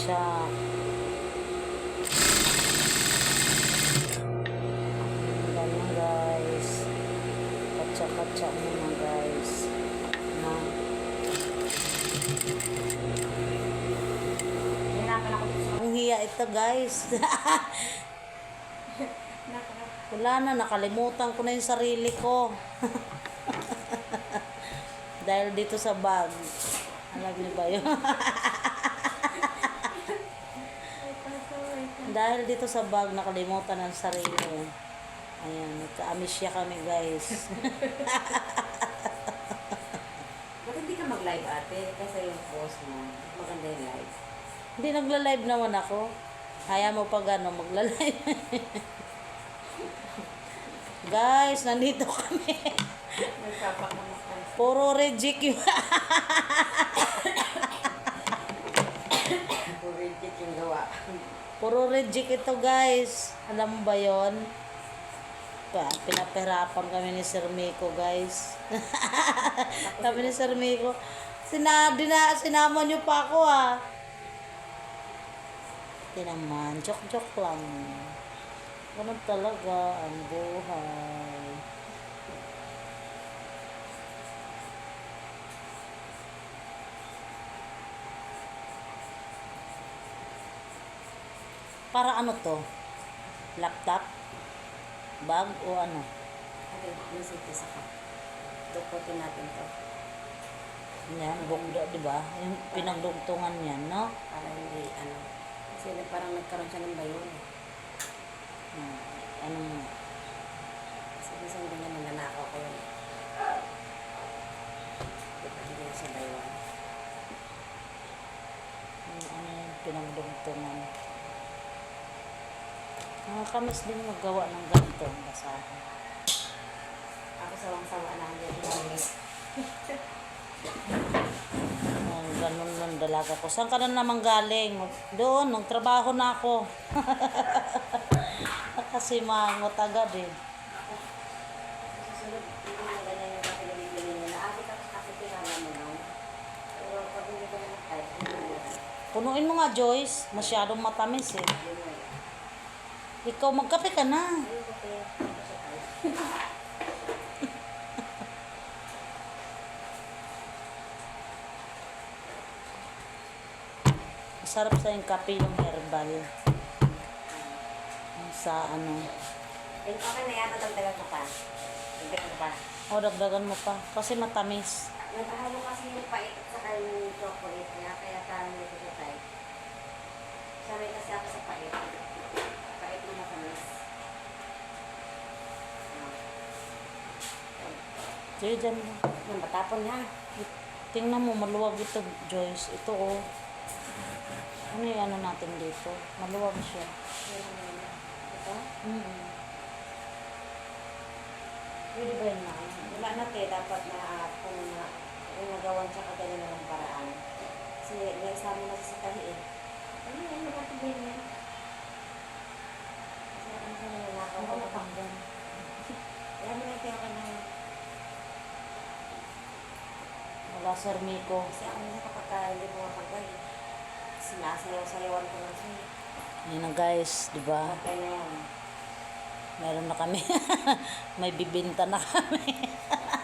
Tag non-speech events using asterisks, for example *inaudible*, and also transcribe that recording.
katsak. Ganyan guys. Katsak-katsak muna guys. Na. Ang hiya ito guys. *laughs* Wala na, nakalimutan ko na yung sarili ko. *laughs* Dahil dito sa bag. Alam niyo ba yun? *laughs* Dahil dito sa bag, nakalimutan ang sarili. Ayan, nagka-amisya kami guys. *laughs* Ba't hindi ka mag-live ate? Kasi yung post mo, maganda yung live. Hindi nagla-live naman ako. Kaya mo pag ano, magla-live. *laughs* guys, nandito kami. Puro reject yung... *laughs* Puro reject ito guys. Alam mo ba yon? Pa, pinapahirapan kami ni Sir Miko guys. *laughs* kami ni Sir Miko. Sina, dina, sinama niyo pa ako ah. Hindi naman, joke-joke lang. Ganun talaga ang buhay. Para ano to? Laptop? Bag o ano? Ate, yung safety sa ka. Duputin natin to. Yan, bugda, di ba? Yung pinagdugtungan yan, no? Para hindi, ano. Kasi parang nagkaroon siya ng bayon. Hmm. Anong, Kasi minsan hindi naman nanakaw ko yun. Di ba hindi na siya bayon? ano, ano yung pinagdugtungan? Nakakamis din magawa ng ganito, basahan. Ako sawang-sawa na ang. Oh, *laughs* ganun lang dalaga ko. Saan ka na naman galing? Doon, nagtrabaho na ako. *laughs* Kasi mangot agad eh. Punuin mo nga, Joyce. Masyadong matamis eh. Mo. Ikaw, magkape ka na. Masarap sa yung kape yung herbal. Yung Sa ano. Eh, okay na yan, nadagdagan ko pa. Dagdagan ko pa. O, dagdagan mo pa. Kasi matamis. Nagkahalo kasi yung pait at saka yung chocolate niya, kaya parang ko siya. Sanay kasi ako sa pait. Pait na matamis. Ah. Sige, dyan mo. Yung matapon ha. Tingnan mo, maluwag ito, Joyce. Ito, oh. Ano yung ano natin dito? Maluwag siya. Ito? Mm Pwede ba yun na? Wala na te, dapat na uh, kung na nagawan siya kagaya na ng paraan. Kasi naisama na siya sa tahi eh. Ano yan, nakatubay niya. Kasi ano siya nananakaw ko na Hanggang. Alam mo na yung kaya ka na Wala, Sir Miko. Kasi ako nila kapag ka hindi ko mapagay, sinasayaw-sayawan ko lang siya. Yan na guys, di ba? Na yan. Meron na kami. *laughs* May bibinta na kami. *laughs*